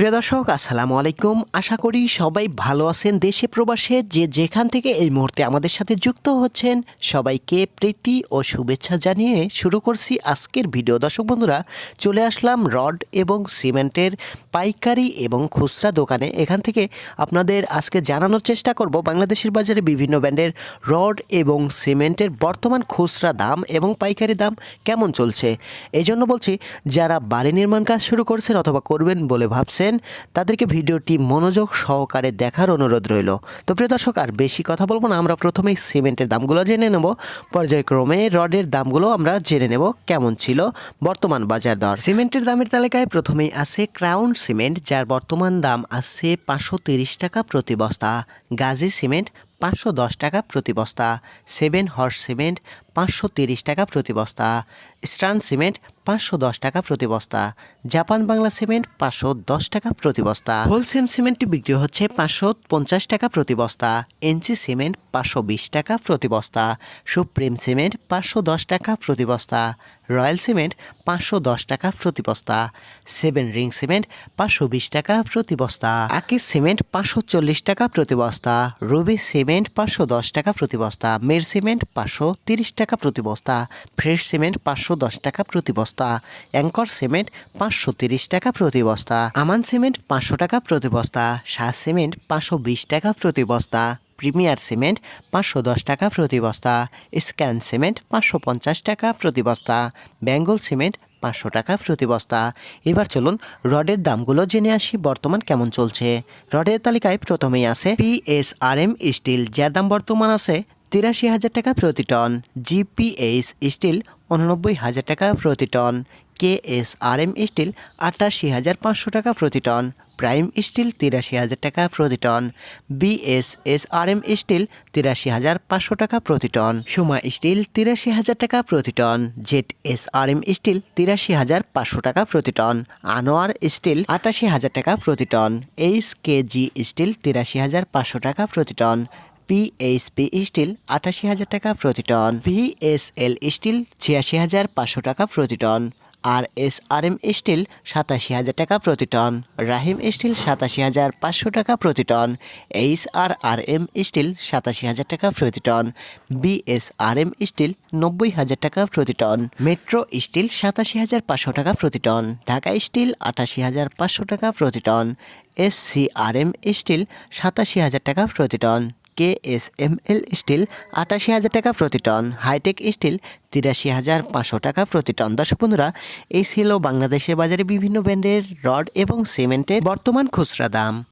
প্রিয় দর্শক, আসসালামু আলাইকুম। আশা করি সবাই ভালো আছেন দেশে প্রবাসে। যে যেখান থেকে এই মুহূর্তে আমাদের সাথে যুক্ত হচ্ছেন, সবাইকে প্রীতি ও শুভেচ্ছা জানিয়ে শুরু করছি আজকের ভিডিও। দর্শক বন্ধুরা, চলে আসলাম রড এবং সিমেন্টের পাইকারি এবং খুচরা দোকানে। এখান থেকে আপনাদের আজকে জানানোর চেষ্টা করব, বাংলাদেশের বাজারে বিভিন্ন ব্র্যান্ডের রড এবং সিমেন্টের বর্তমান খুচরা দাম এবং পাইকারি দাম কেমন চলছে। এই জন্য বলছি, যারা বাড়ি নির্মাণ কাজ শুরু করছেন অথবা করবেন বলে ভাবছেন তাদেরকে ভিডিওটি মনোযোগ সহকারে দেখার অনুরোধ রইল। তো প্রিয় দর্শক, আর বেশি কথা বলব না, আমরা প্রথমেই সিমেন্টের দামগুলো জেনে নেব। পর্যায়ক্রমে রডের দামগুলো আমরা জেনে নেব, কেমন ছিল বর্তমান বাজার দর। সিমেন্টের দামের তালিকায় প্রথমেই আছে ক্রাউন সিমেন্ট, যার বর্তমান দাম আছে পাঁচশো টাকা প্রতি বস্তা। গাজী সিমেন্ট, পাঁচশো দশ টাকা প্রতি বস্তা। সেভেন হর্স সিমেন্ট পাঁচশো তিরিশ টাকা প্রতি বস্তা স্টান সিমেন্ট পাঁচশো দশ টাকা প্রতি বস্তা জাপান বাংলা সিমেন্ট পাঁচশো দশ টাকা প্রতি বস্তা হোলসেম সিমেন্টটি বিক্রি হচ্ছে পাঁচশো পঞ্চাশ টাকা প্রতি বস্তা এনসি সিমেন্ট পাঁচশো বিশ টাকা প্রতি বস্তা সুপ্রিম সিমেন্ট পাঁচশো দশ টাকা প্রতি বস্তা রয়্যাল সিমেন্ট পাঁচশো দশ টাকা প্রতি বস্তা সেভেন রিং সিমেন্ট পাঁচশো বিশ টাকা প্রতি বস্তা আকিস সিমেন্ট পাঁচশো চল্লিশ টাকা প্রতি বস্তা রুবি সিমেন্ট পাঁচশো দশ টাকা প্রতি বস্তা মের সিমেন্ট পাঁচশো তিরিশ টাকা প্রতি বস্তা, ফ্রেশ সিমেন্ট পাঁচশো দশ টাকা প্রতি বস্তা, অ্যাঙ্কর সিমেন্ট পাঁচশো তিরিশ টাকা প্রতি বস্তা, আমান সিমেন্ট পাঁচশো টাকা প্রতি বস্তা, শাহ সিমেন্ট পাঁচশো বিশ টাকা প্রতি বস্তা, প্রিমিয়ার সিমেন্ট পাঁচশো দশ টাকা প্রতি বস্তা, স্ক্যান সিমেন্ট পাঁচশো পঞ্চাশ টাকা প্রতি বস্তা, বেঙ্গল সিমেন্ট পাঁচশো টাকা প্রতি বস্তা। এবার চলুন রডের দামগুলো জেনে আসি, বর্তমান কেমন চলছে। রডের তালিকায় প্রথমেই আছে পিএসআরএম স্টিল যার দাম বর্তমান আছে তিরাশি হাজার টাকা প্রতি টন। জিপিএইচ স্টিল উননব্বই হাজার টাকা প্রতি টন। কেএসআরএম স্টিল আটাশি হাজার পাঁচশো টাকা প্রতি টন। প্রাইম স্টিল তিরাশি হাজার টাকা প্রতি টন। বিএসএসআরএম স্টিল তিরাশি হাজার পাঁচশো টাকা প্রতি টন। সুমা স্টিল তিরাশি হাজার টাকা প্রতি টন। জেট এসআরএম স্টিল তিরাশি হাজার পাঁচশো টাকা প্রতি টন। আনোয়ার স্টিল আটাশি হাজার টাকা প্রতি টন। এইচ কেজি স্টিল তিরাশি হাজার পাঁচশো টাকা প্রতি টন। পিএইচপি স্টিল আটাশি হাজার টাকা প্রতি টন ভিএসএল স্টিল ছিয়াশি হাজার পাঁচশো টাকা প্রতি ton R S R M steel সাতাশি হাজার টাকা প্রতি টন, রাহিম স্টিল সাতাশি হাজার পাঁচশো টাকা প্রতি ton H R R M steel সাতাশি হাজার টাকা প্রতি ton BS R M steel নব্বই হাজার টাকা প্রতি টন মেট্রো স্টিল সাতাশি হাজার পাঁচশো টাকা প্রতি টন ঢাকা স্টিল আটাশি হাজার পাঁচশো টাকা প্রতি ton S C R M steel সাতাশি হাজার টাকা প্রতি ton. K S M L steel আটাশি হাজার টাকা প্রতি টন, হাইটেক স্টিল তিরাশি হাজার পাঁচশো টাকা প্রতি টন। দর্শক বন্ধুরা, এই ছিল বাংলাদেশের বাজারে বিভিন্ন ব্র্যান্ডের রড এবং সিমেন্টের বর্তমান খুচরা দাম।